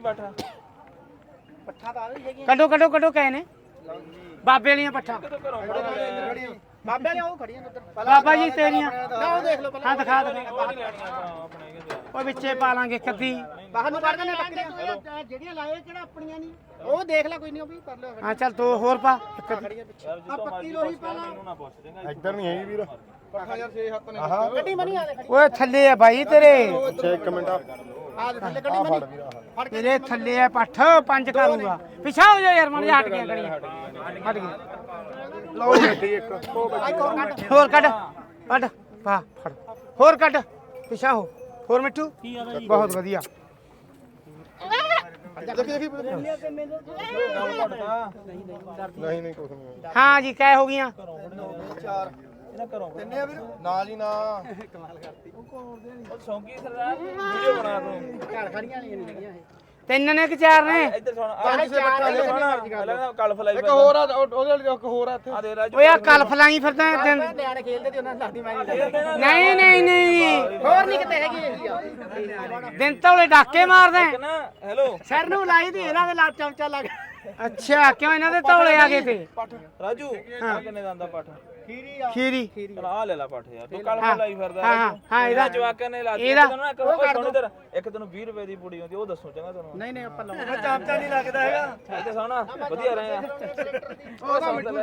ਬੈਠਾ ਪੱਠਾ ਤਾਂ ਆ ਰਹੀ ਹੈਗੀ ਕੱਢੋ ਕੱਢੋ ਕੱਢੋ ਕਹੇ ਨੇ ਬਾਬੇ ਵਾਲੀਆਂ ਪੱਠਾਂ। ਬਾਬੇ? ਵਾਲੇ ਉਹ ਖੜੀਆਂ ਨੇ ਉੱਧਰ। ਬਾਬਾ ਜੀ ਤੇਰੀਆਂ। ਨਾ ਉਹ ਦੇਖ ਲਓ ਪਹਿਲਾਂ ਹਾਂ ਦਿਖਾ ਦਿਖਾ ਉਹ ਵਿੱਚੇ ਪਾ ਲਾਂਗੇ ਕੱਦੀ ਬਾਹਰ ਨੂੰ ਕੱਢ ਦਿੰਦੇ। ਬੱਕਰੀਆਂ ਜਿਹੜੀਆਂ ਲਾਏ ਕਿਹੜਾ ਆਪਣੀਆਂ ਨਹੀਂ? ਉਹ ਦੇਖ ਲੈ ਕੋਈ ਨਹੀਂ ਉਹ ਵੀ ਕਰ ਲਿਓ। ਹਾਂ ਚੱਲ ਤੂੰ ਹੋਰ ਪਾ। ਜਿੱਤੋਂ ਮਰਜ਼ੀ ਲੋਹੀ ਪਾ ਨਾ ਦੇਗਾ ਇੱਧਰ ਨਹੀਂ ਹੈਗੀ ਵੀਰ। ਪੱਠਾ ਯਾਰ 6 7 ਨੇ। ਗੱਡੀ ਮਨੀ ਆ ਦੇ ਖੜੀ। ਓਏ ਥੱਲੇ ਆ ਬਾਈ ਤੇਰੇ। ਅੱਛਾ ਇੱਕ ਮਿੰਟ ਆ। ਆ ਦੇ ਥੱਲੇ ਗੱਡੀ ਮਨੀ। ਤੇਰੇ ਥੱਲੇ ਆ ਪੱਠ ਪੰਜ ਕਰੂੰਗਾ ਪਿਛਾ ਹੋ ਜਾ ਯਾਰ ਮਨ ਹਟ ਗਿਆ ਗੜੀਆਂ ਹਟ ਗਈ ਲਓ ਬੈਠੀ ਇੱਕ। ਹੋਰ ਕੱਢ ਕੱਢ ਪਾ ਫੜ। ਹੋਰ ਕੱਢ ਪਿਛਾ ਹੋ। ਹੋਰ ਮਿੱਠੂ? ਬਹੁਤ ਵਧੀਆ। ਦੇਖੀ ਦੇਖੀ। ਨਹੀਂ ਨਹੀਂ ਕੁਛ ਨਹੀਂ। ਹਾਂ ਜੀ ਕਹਿ ਹੋ ਗਈਆਂ। ਚਾਰ। ਇਹਨਾਂ ਘਰੋਂ ਤਿੰਨੇ ਆ ਵੀਰ? ਨਾ ਜੀ ਨਾ। ਉਹ ਸੌਂਕੀ ਸਰਦਾਰ ਵੀਡੀਓ ਬਣਾ ਤੂੰ। ਘਰ ਖੜੀਆਂ ਨਹੀਂ ਹੈਗੀਆਂ ਇਹ। ਤਿੰਨ ਨੇ ਕਿ ਚਾਰ ਨੇ? ਇੱਧਰ ਸੁਣ ਆ ਇੱਧਰ ਸੁਣ ਲੱਗਦਾ ਕੱਲ ਫਲਾਈ ਇੱਕ ਹੋਰ ਆ ਉਹ- ਉਹਦੇ ਲਈ ਇੱਕ ਹੋਰ ਆ ਇੱਥੇ। ਆ ਦੇ ਰਾਜੂ ਓਏ ਆ ਕਲ ਫਲਾਈ ਫਿਰਦਾ ਦਿਨ ਨਿਆਣੇ ਖੇਲਦੇ ਤੇ ਉਹਨਾਂ ਨੂੰ ਲੱਗਦੀ ਮੈਂ ਨਹੀਂ ਲੱਗਦੀ ਨਹੀਂ ਨਹੀਂ ਨਹੀਂ। ਹੋਰ ਨਹੀਂ ਕਿਤੇ ਹੈਗੀ ਇਹੀ ਆ। ਦਿਨ ਤੌਲੇ ਡਾਕੇ ਮਾਰਦਾ ਹੈ। ਨਾ ਹੈਲੋ। ਸਿਰ ਨੂੰ ਲਾਈ ਦੀ ਇਹਨਾਂ ਦੇ ਲੱਟ ਚਮਚਾ ਲੱਗ ਅੱਛਾ ਕਿਉਂ ਇਹਨਾਂ ਦੇ ਤੌਲੇ ਆ ਗਏ ਤੇ? ਰਾਜੂ ਆ ਕਿੰਨੇ ਦਾ ਆਂਦਾ ਪੱਠ? ਖੀਰੀ ਆ। ਖੀਰੀ। ਚਲ ਆ ਲੈ ਲੈ ਪੱਠ ਯਾਰ ਤੂੰ ਕੱਲ ਹਾਂ, ਫਲਾਈ ਫਿਰਦਾ ਹਾਂ, ਹਾਂ, ਹਾਂ, ਇਹਦਾ- ਜਵਾਕਾਂ ਨੇ ਲਾ ਦਿੱਤੀ ਇਹਦਾ- ਤੈਨੂੰ ਨਾ ਇੱਕ ਉਹ ਸੁਣ ਇੱਧਰ ਇੱਕ ਤੈਨੂੰ 20 ਰੁਪਏ ਦੀ ਪੁੜੀ ਆਉਂਦੀ ਉਹ ਦੱਸੋ ਚੰਗਾ ਤੈਨੂੰ। ਨਹੀਂ ਨਹੀਂ ਆਪਾਂ ਲਾਉਂਦੇ। ਚਮਚਾ ਨਹੀਂ ਲੱਗਦਾ ਹੈਗਾ। ਇੱਥੇ ਸੁਣ ਵਧੀਆ ਰਹੇਗਾ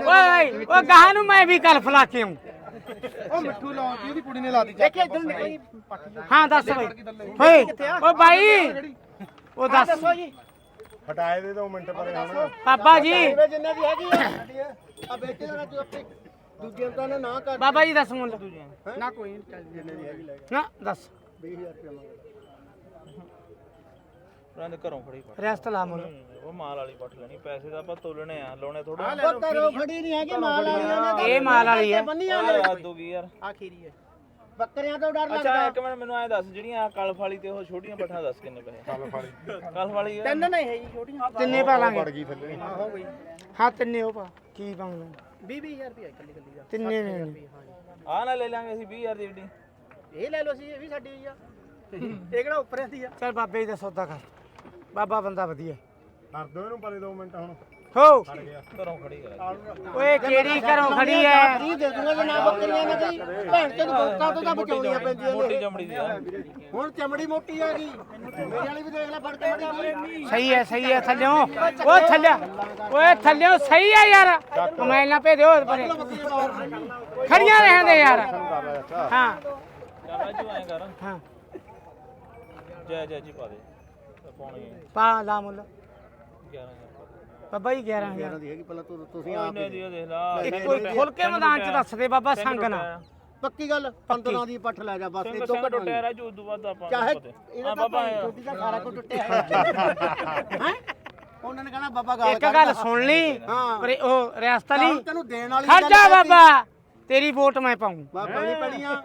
ਓਏ ਓਏ ਗਾਹਾਂ ਨੂੰ ਮੈਂ ਵੀ ਕਲ ਫਲਾ ਕੇ ਆਉਂ ਉਹ ਮਿੱਠੂ ਲਾਉਂਦੀ ਉਹਦੀ ਕੁੜੀ ਨੇ ਲਾਤੀ ਦੇਖੇ ਇਧਰ ਨਿਕਲੀ ਪੱਠੀ ਹਾਂ ਦੱਸ ਬਈ। ਓਏ ਓ ਬਾਈ। ਉਹ ਦੱਸ। ਦੱਸੋ ਜੀ। ਹਟਾਏ ਦੇ 2 ਮਿੰਟ ਪਰ ਹੁਣ। ਬਾਬਾ ਜੀ। ਜਿੰਨੇ ਦੀ ਹੈਗੀ ਆ। ਆ ਬੇਟੇ ਦਾ ਤੂੰ ਆਪੇ ਦੂਜੇ ਦਾ ਨਾ ਨਾ ਕਰ ਬਾਬਾ ਜੀ ਦੱਸ ਮੁੱਲ। ਨਾ ਕੋਈ ਨਹੀਂ ਚੱਲ ਜਿੰਨੇ ਦੀ ਹੈਗੀ ਲੈ ਨਾ ਦੱਸ। 20000 ਰੁਪਏ ਮੰਗਦਾ ਉਹਨਾਂ ਦੇ ਘਰੋਂ ਫੜੀ ਪੱਠ ਰੈਸਟ ਲਾ ਮੁੱਲ। ਉਹ ਮਾਲ ਵਾਲੀ ਪੱਠ ਲੈਣੀ ਪੈਸੇ ਤਾਂ ਆਪਾਂ ਤੋਲਣੇ ਆ ਲਾਉਣੇ ਥੋੜਾ ਉਹ ਕਰੋ ਖੜੀ ਨਹੀਂ ਹੈਗੀ ਮਾਲ ਵਾਲੀਆਂ ਨੇ ਇਹ ਮਾਲ ਵਾਲੀ ਹੈ। ਬੰਨੀਆਂ ਯਾਰ ਦੂਗੀ ਯਾਰ। ਆਖੀਰੀ ਹੈ ਬੱਕਰੀਆਂ ਤੋਂ ਡਰ ਅੱਛਾ ਲੱਗਦਾ। ਇੱਕ ਮਿੰਟ ਮੈਨੂੰ ਐ ਦੱਸ ਜਿਹੜੀਆਂ ਕਲਫ ਵਾਲੀ ਤੇ ਉਹ ਛੋਟੀਆਂ ਪੱਠਾਂ ਦੱਸ ਕਿੰਨੇ ਪੈਸੇ ਚੱਲ ਫੜੀ ਕਲਫ ਵਾਲੀ ਯਾਰ ਤਿੰਨ ਨਹੀਂ ਹੈ ਜੀ ਛੋਟੀਆਂ। ਤਿੰਨੇ ਪਾ ਵੜ ਲਾਂਗੇ ਗਈ ਥੱਲੇ। ਹੋ ਹਾਂ ਤਿੰਨੇ ਉਹ ਪਾ ਕੀ ਪਾਉਂਗਾ 20 20000 ਰੁਪਏ ਇਕੱਲੀ ਇਕੱਲੀ ਦਾ। ਤਿੰਨੇ ਨੇ ਹਾਂ ਜੀ। ਆ ਨਾ ਲੈ ਲਾਂਗੇ ਅਸੀਂ 20000 ਦੀ ਏਡੀ ਇਹ ਲੈ ਲਓ ਸੀ ਇਹ ਵੀ ਸਾਡੀ ਹੀ ਆ। ਇਹ ਕਿਹੜਾ ਉੱਪਰ ਦੀ ਆ? ਚੱਲ ਬਾਬੇ ਜੀ ਦਾ ਸੌਦਾ ਕਰ। ਬਾਬਾ ਬੰਦਾ ਵਧੀਆ। ਕਰ ਦੋ ਇਹਨੂੰ ਪਰੇ 2 ਮਿੰਟ ਹੁਣ। ਹੋ। ਘਰੋਂ ਖੜੀ ਕਰ ਓਏ ਕਿਹੜੀ ਘਰੋਂ ਖੜੀ ਐ? ਫਰੀ ਦੇ ਦੂੰਗਾ ਜੇ ਨਾ ਬੱਕਰੀਆਂ ਨਾ ਗਈ ਭੈਣ ਤੇ ਬੋਕਾਂ ਤੋਂ ਤਾਂ ਬਚਾਉਣੀਆਂ ਪੈਂਦੀਆਂ ਮੋਟੀ ਚਮੜੀ ਦੀ ਹੁਣ ਚਮੜੀ ਮੋਟੀ ਆ ਗਈ। ਮੇਰੇ ਵਾਲੀ ਵੀ ਦੇਖ ਲੈ ਫੜ ਕੇ ਮੜੀ ਸਹੀ ਹੈ ਸਹੀ ਹੈ ਥੱਲਿਓ। ਓ ਥੱਲਿਆ। ਓਏ ਥੱਲਿਓ ਸਹੀ ਹੈ ਯਾਰ। ਕਮੈਲ ਨਾ ਭੇਜੋ ਪਰੇ ਖੜੀਆਂ ਰਹਿੰਦੇ ਯਾਰ। ਹਾਂ। ਐਂ ਹਾਂ। ਜੈ ਜੈ ਜੀ ਪਾ ਦੇ। ਪਾ ਲਾ ਮੁੱਲ। 11000 ਬਾਬਾ ਜੀ 11000 ਦੀ ਹੈਗੀ ਪਹਿਲਾਂ ਤੂੰ ਤੁਸੀਂ ਆਪ ਨੇ ਦੀ ਦੇਖ ਲਾ ਇੱਕੋ ਹੀ ਖੁੱਲ ਕੇ ਮੈਦਾਨ ਚ ਦੱਸ ਦੇ ਬਾਬਾ ਸੰਗ ਨਾ। ਪੱਕੀ ਗੱਲ 15 ਦੀ ਪੱਠ ਲੈ ਜਾ ਬਸ ਇਹ ਤੋਂ ਸਿੰਘ ਟੁੱਟਿਆ ਰਾਜੂ ਉਦੋਂ ਬਾਅਦ ਆਪਾਂ ਚਾਹੇ ਇਹਦਾ ਆ ਤਾਂ ਬਾਬਾ ਛੋਟੀ ਦਾ ਸਾਰਾ ਕੁਝ ਟੁੱਟਿਆ ਹੈ ਉਹਨਾਂ ਨੇ ਕਹਣਾ ਬਾਬਾ ਗਾਲ ਇੱਕ ਗੱਲ ਸੁਣ ਲਈ। ਹਾਂ। ਪਰ ਉਹ ਰਿਆਸਤ ਕੱਲ੍ਹ ਵਾਲੀ ਤੈਨੂੰ ਦੇਣ ਵਾਲੀ ਖੜ ਜਾ ਕਹਿਤੀ। ਬਾਬਾ ਤੇਰੀ ਵੋਟ ਮੈਂ ਪਾਉਂ ਬਾਬਾ ਨਹੀਂ ਪੜੀਆਂ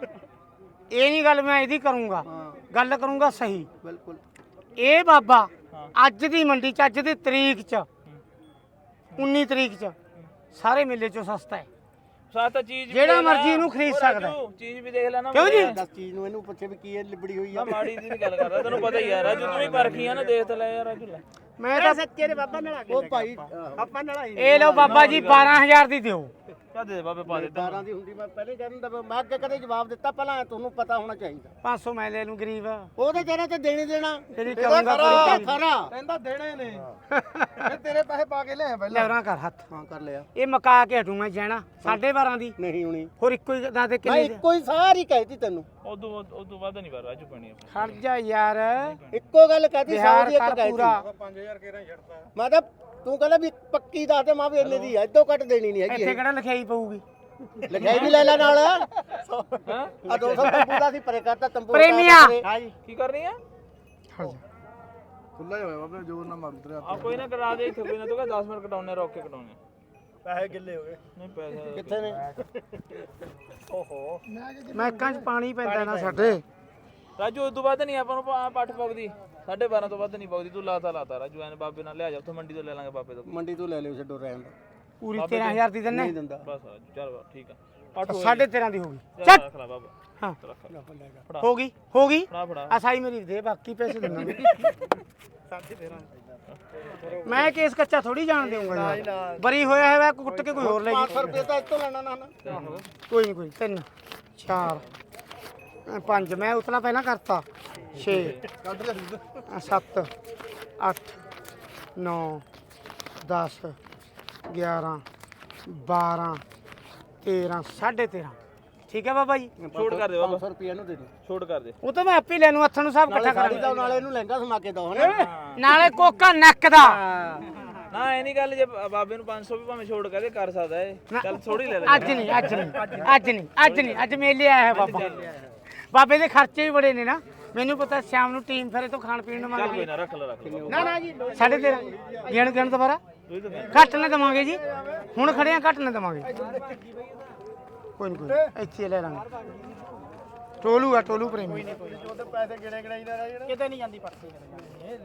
ਇਹ ਨਹੀਂ ਗੱਲ ਮੈਂ ਇਹਦੀ ਕਰੂੰਗਾ। ਹਾਂ। ਗੱਲ ਕਰੂੰਗਾ ਸਹੀ। ਬਿਲਕੁਲ। ਇਹ ਬਾਬਾ ਹਾਂ। ਅੱਜ ਦੀ ਮੰਡੀ ਚ ਅੱਜ ਦੀ ਤਰੀਕ ਚ 19 ਤਰੀਕ ਚ। ਸਾਰੇ ਮੇਲੇ ਚੋਂ ਸਸਤਾ ਹੈ। ਸਾਥ ਚੀਜ਼ ਵੀ ਜਿਹੜਾ ਦੇਖ ਲਾ। ਮਰਜ਼ੀ ਇਹਨੂੰ ਖਰੀਦ ਸਕਦਾ ਚੀਜ਼ ਵੀ ਦੇਖ ਲੈ ਨਾ ਕਿਉਂ ਜੀ? ਦੱਸ ਚੀਜ਼ ਨੂੰ ਇਹਨੂੰ ਪੁੱਛੇ ਵੀ ਕੀ ਇਹ ਲਿਬੜੀ ਹੋਈ ਆ। ਮਾੜੀ ਦੀ ਗੱਲ ਕਰਦਾ ਤੈਨੂੰ ਪਤਾ ਹੀ ਆ ਰਾਜੂ ਤੂੰ ਵੀ ਪਰਖੀ ਆ ਨਾ ਦੇਖ ਤੇ ਲੈ ਯਾਰ ਰਾਜੂ ਲੈ। ਮੈਂ ਤਾਂ ਸੱਚੇ ਦੇ ਬਾਬਾ ਨਲਾ ਕੇ ਉਹ ਭਾਈ ਆਪਾਂ। ਨਲਾਈ ਇਹ ਲਓ ਬਾਬਾ ਜੀ 12000 ਦੀ ਦਿਓ। ਕਾ ਦੇ ਦੇ ਬਾਬੇ ਪਾ ਦੇ ਤੈਨੂੰ। 12 ਦੀ ਹੁੰਦੀ ਮੈਂ ਪਹਿਲੇ ਕਹਿ ਦਿੰਦਾ ਮੈਂ ਅੱਗੇ ਕਦੇ ਜਵਾਬ ਦਿੱਤਾ ਪਹਿਲਾਂ ਤੁਹਾਨੂੰ ਪਤਾ ਹੋਣਾ ਚਾਹੀਦਾ। 500 ਮੈਂ ਲੈ ਲੂੰ ਗਰੀਬ। ਉਹਦੇ ਤੇਰੇ ਤੇ ਦੇਣੀ ਦੇਣਾ। ਤੇਰੀ ਕਰੂੰਗਾ ਪੂਰੀ ਖਰਾ। ਕਹਿੰਦਾ ਦੇਣੇ ਨੇ। ਫਿਰ ਤੇਰੇ ਪੈਸੇ ਪਾ ਕੇ ਲਿਆ ਪਹਿਲਾਂ। ਲੈਵਰਾਂ ਕਰ ਹੱਥ। ਹਾਂ ਕਰ ਲਿਆ। ਇਹ ਮਕਾ ਕੇ ਹਟੂ ਮੈਂ ਜਾਣਾ 12.5 ਦੀ। ਨਹੀਂ ਹੋਣੀ। ਹੋਰ ਇੱਕੋ ਹੀ ਦਾ ਦੇ ਮੈਂ ਕਿੰਨੇ ਦੇ? ਇੱਕੋ ਹੀ ਸਾਰੀ ਕਹਿਤੀ ਤੈਨੂੰ। ਉਦੋਂ ਉਦੋਂ ਵੱਧ ਨਹੀਂ ਪਰ ਰਾਜੂ ਪੈਣੀ ਆਪਣੀ ਖੜ ਜਾ ਯਾਰ। ਇੱਕੋ ਗੱਲ ਕਹਿਤੀ ਬਿਹਾਰ ਸਾਰੀ ਇੱਕ ਕਰ ਕਹਿਤੀ। ਪੂਰਾ। 5000 ਕੇਰਾ ਛੱਡਤਾ। ਮੈਂ ਤਾਂ ਤੂੰ ਕਹਿੰਦਾ ਵੀ ਪੱਕੀ ਦੱਸ ਦੇ ਮਾਂ ਵੀ ਇੰਨੇ ਦੀ ਆ ਇਦੋਂ ਘੱਟ ਦੇਣੀ ਨਹੀਂ ਹੈਗੀ ਇੱਥੇ ਕਿਹੜਾ ਲਿਖਾਈ ਪਊਗੀ। ਲਿਖਾਈ ਵੀ ਲੈ ਲੈ ਨਾਲ। ਹਾਂ। ਆ 200 ਤੰਬੂ ਦਾ ਸੀ ਪਰੇ ਕਰਤਾ ਤੰਬੂ ਪ੍ਰੇਮੀਆ। ਹਾਂ ਜੀ ਕੀ ਕਰਨੀ ਆ? ਖੁੱਲਾ ਹੀ ਹੋਇਆ ਬਾਬੇ ਜੋਰ ਨਾ ਮਾਰੂ ਤੇਰੇ ਆ ਕੋਈ ਨਾ ਕਰਾ ਦੇ ਇੱਥੇ ਕੋਈ ਨਾ ਤੂੰ ਕਹ 10 ਮਿੰਟ ਕਟਾਉਣੇ ਰੋਕ ਕੇ ਕਟਾਉਣੇ। ਪੈਸੇ ਗਿੱਲੇ ਹੋ ਗਏ। ਨਹੀਂ ਪੈਸੇ ਕਿੱਥੇ ਨੇ? ਮੈਂ ਕਾਂ ਚ ਪਾਣੀ ਪੈਂਦਾ ਨਾ ਸਾਡੇ। ਰਾਜੂ ਉਦੋਂ ਵੱਧ ਨਹੀਂ ਆਪਾਂ ਨੂੰ ਪਾ- ਪੱਠ ਪਗਦੀ 12.5 ਤੋਂ ਵੱਧ ਨਹੀਂ ਪਗਦੀ ਤੂੰ ਲਾਤਾ ਲਾਤਾ। ਰਾਜੂ ਐਨ ਬਾਬੇ ਨਾਲ ਲਿਆ ਜਾ ਉੱਥੋਂ ਮੰਡੀ ਤੋਂ ਲੈ ਲਾਂਗੇ ਬਾਬੇ ਤੋਂ। ਮੰਡੀ ਤੋਂ ਲੈ ਲਿਓ ਛੱਡੋ ਰਹਿਣ ਦਾ ਪੂਰੀ 13000 ਦੀ ਦਿੰਨੇ। ਨਹੀਂ ਦਿੰਦਾ। ਬਸ ਚੱਲ ਠੀਕ ਆ। ਪੱਠ ਹੋ ਸਾਢੇ 13 ਦੀ ਹੋ ਗਈ। ਚੱਲ ਚੱਕ ਰੱਖ ਲੈ ਬਾਬਾ। ਹਾਂ। ਰੱਖ ਲੈ। ਹੋ ਗਈ ਹੋ ਗਈ। ਫੜਾ ਫੜਾ। ਆ ਸਾਈ ਮੇਰੀ ਦੇ ਬਾਕੀ ਪੈਸੇ ਦਿੰਨਾ ਮੈਂ ਕੇਸ ਕੱਚਾ ਥੋੜੀ ਜਾਣ ਦੇਊਂਗਾ ਯਾਰ। ਬਰੀ ਹੋਇਆ ਹੈ ਕੁੱਟ ਕੇ ਕੋਈ ਹੋਰ ਲੈ 500 ਰੁਪਏ ਤਾਂ ਇੱਥੋਂ ਲੈਣਾ ਨਾ ਨਾ। ਕੋਈ ਨਹੀਂ ਕੋਈ ਨੀ। ਤਿੰਨ ਚਾਰ ਅ, ਪੰਜ। ਮੈਂ ਉਤਲਾ ਪਹਿਲਾਂ ਕਰਤਾ। 6 7 8 9 10 11 12 13 13.5 ਠੀਕ ਹੈ ਬਾਬਾ ਜੀ? ਛੋਟ ਕਰ ਦੇ ਬਾਬਾ। 500 ਰੁਪਏ ਇਹਨੂੰ ਦੇ ਦੇ ਛੋਟ ਕਰ ਦੇ। ਉਹ ਤਾਂ ਮੈਂ ਆਪੇ ਲੈ ਨੂੰ ਹੱਥਾਂ ਨੂੰ ਸਭ ਇਕੱਠਾ ਕਰਾਂਗਾ। ਦਾ ਨਾਲੇ ਇਹਨੂੰ ਲਹਿੰਗਾ ਸਮਾ ਕੇ ਦੋ ਹਨਾ? ਨਾਲੇ ਕੋਕਾ ਨੱਕ ਦਾ। ਨਾ ਐ ਨਹੀਂ ਗੱਲ ਜੇ ਬਾਬੇ ਨੂੰ 500 ਵੀ ਭਾਵੇਂ ਛੋਟ ਕਹਦੇ ਕਰ ਸਕਦਾ ਏ ਚੱਲ ਥੋੜੀ ਲੈ ਲੈ ਅੱਜ ਨਹੀਂ ਅੱਜ ਨਹੀਂ ਅੱਜ ਨਹੀਂ ਅੱਜ ਨਹੀਂ ਅੱਜ ਮੇਲੇ ਆਇਆ ਹੈ ਬਾਬਾ। ਬਾਬੇ ਦੇ ਖਰਚੇ ਵੀ ਬੜੇ ਨੇ ਨਾ। ਮੈਨੂੰ ਪਤਾ ਸ਼ਾਮ ਨੂੰ ਟੀਮ ਫੇਰੇ ਤੋਂ ਖਾਣ ਪੀਣ ਨੂੰ ਚੱਲ ਕੋਈ ਮੰਗਦੀ ਨਾ ਰੱਖ ਲੈ ਰੱਖ ਲੈ ਨਾ ਨਾ ਜੀ ਸਾਢੇ 13 ਗਿਣ ਗਿਣ ਦੁਬਾਰਾ। ਘੱਟ ਨਾ ਦਵਾਂਗੇ ਜੀ। ਹੁਣ ਖੜੇ ਆ ਘੱਟ ਨਾ ਦਵਾਂਗੇ। ਕੋਈ ਨਹੀਂ ਕੋਈ ਨੀ, ਇੱਥੇ ਹੀ ਲੈ ਲਾਂਗੇ। ਟੋਲੂ ਆ ਟੋਲੂ ਪ੍ਰੇਮੀ। ਉਧਰ ਪੈਸੇ ਗਿਣੇ ਗਿਣਾਈ ਨਾ ਰਹਿ ਕਿਤੇ ਨਹੀਂ ਜਾਂਦੀ ਪਰਸੀ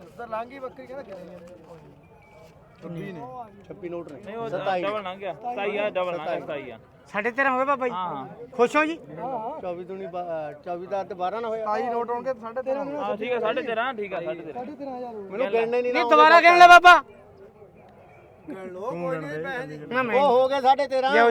ਉਧਰ ਲਾਂਗੀ ਬੱਕਰੀ ਕਹਿੰਦਾ ਗਿਣੇ 26 ਨੋਟ ਨੇ। ਨਹੀਂ ਉਹ ਡਬਲ ਨਾ। ਗਿਆ। 27 ਆ ਡਬਲ ਨਾ ਗਿਆ 27 ਆ। ਸਾਢੇ 13 ਹੋ ਗਏ ਬਾਬਾ ਜੀ। ਹਾਂ ਹਾਂ। ਖੁਸ਼ ਹੋ ਜੀ? 24 ਦੁਨੀ 24 ਦਾ ਤੇ 12 ਨਾ ਹੋਇਆ। ਆਈ ਨੋਟ ਹੋਣਗੇ 13.5 ਹਾਂ ਠੀਕ ਆ 13.5 ਠੀਕ ਆ 13.5 ਮੈਨੂੰ ਗਿਣਨੇ ਨਹੀਂ ਨਾ ਨਹੀਂ ਦੁਬਾਰਾ ਗਿਣ ਲੈ ਬਾਬਾ। ਗਿਣ ਲੋ ਕੋਈ ਨਹੀਂ ਪੈਸੇ ਦੀ ਨਾ ਮੈਂ ਉਹ ਹੋ ਗਏ 13.5